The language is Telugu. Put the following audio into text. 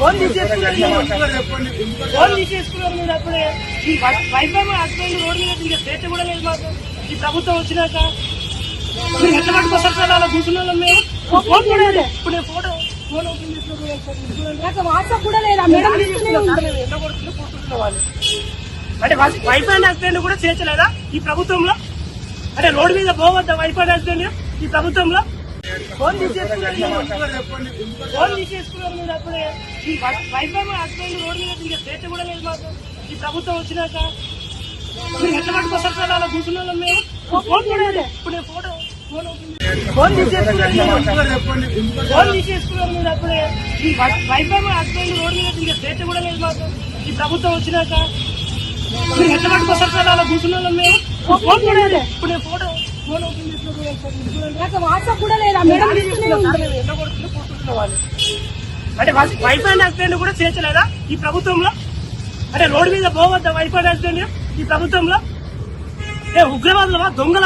ఫోన్. ఫోన్ తీసేసుకున్నారు మీరు అప్పుడే. ఈ వైఫై హస్బెండ్ రోడ్డు మీద తిరిగే స్వేచ్ఛ కూడా లేదు మాకు. ఈ ప్రభుత్వం వచ్చినాక. మీరు ఎట్లా పట్టుకొస్తారు సార్ అలా కూర్చున్న వాళ్ళం మేము ఫోన్ కూడా లేదు. ఇప్పుడు నేను ఫోటో ఫోన్ ఓపెన్ చేసిన వాట్సాప్ కూడా లేదా? మేడం తీసుకునే ఉంటాను. ఎండ కొడుతుందో కూర్చుంటున్న వాళ్ళు. అంటే వైఫై హస్బెండ్ కూడా చేర్చలేదా ఈ ప్రభుత్వంలో? అంటే రోడ్డు మీద పోవద్దా వైఫై హస్బెండ్? ఈ ప్రభుత్వంలో? ఫోన్ ఫోన్ తీసేసుకున్నారు మీరు అప్పుడే. ఈ వైఫై హస్బెండ్ రోడ్డు మీద ఇంకా స్వేచ్ఛ కూడా లేదు మాకు. ఈ ప్రభుత్వం వచ్చినాక. మీరు ఎట్లా పట్టుకొస్తారు సార్ అలా కూర్చున్న వాళ్ళం మేము ఫోన్ కూడా ఇప్పుడు నేను ఫోటో ఫోన్ ఫోన్ తీసేసుకున్నారు ఫోన్ తీసేసుకున్నారు మీరు అప్పుడే. ఈ వైఫై హస్బెండ్ రోడ్డు మీద ఇంకా స్వేచ్ఛ కూడా లేదు మాకు. ఈ ప్రభుత్వం వచ్చినాక. మీరు ఎట్లా పట్టుకొస్తారు సార్ అలా కూర్చున్న వాళ్ళం మేము ఫోన్ కూడా ఇప్పుడు నేను ఫోటో ఫోన్ ఓపెన్ చేసిన చూడండి నాకు వాట్సాప్ కూడా లేదా? మేడం వాళ్ళు. అంటే వైఫై హస్బెండ్ కూడా చేర్చలేదా ఈ ప్రభుత్వంలో? అంటే రోడ్డు మీద పోవద్దా వైఫై హస్బెండ్ ఈ ప్రభుత్వంలో? ఏ ఉగ్రవాదులవా? దొంగల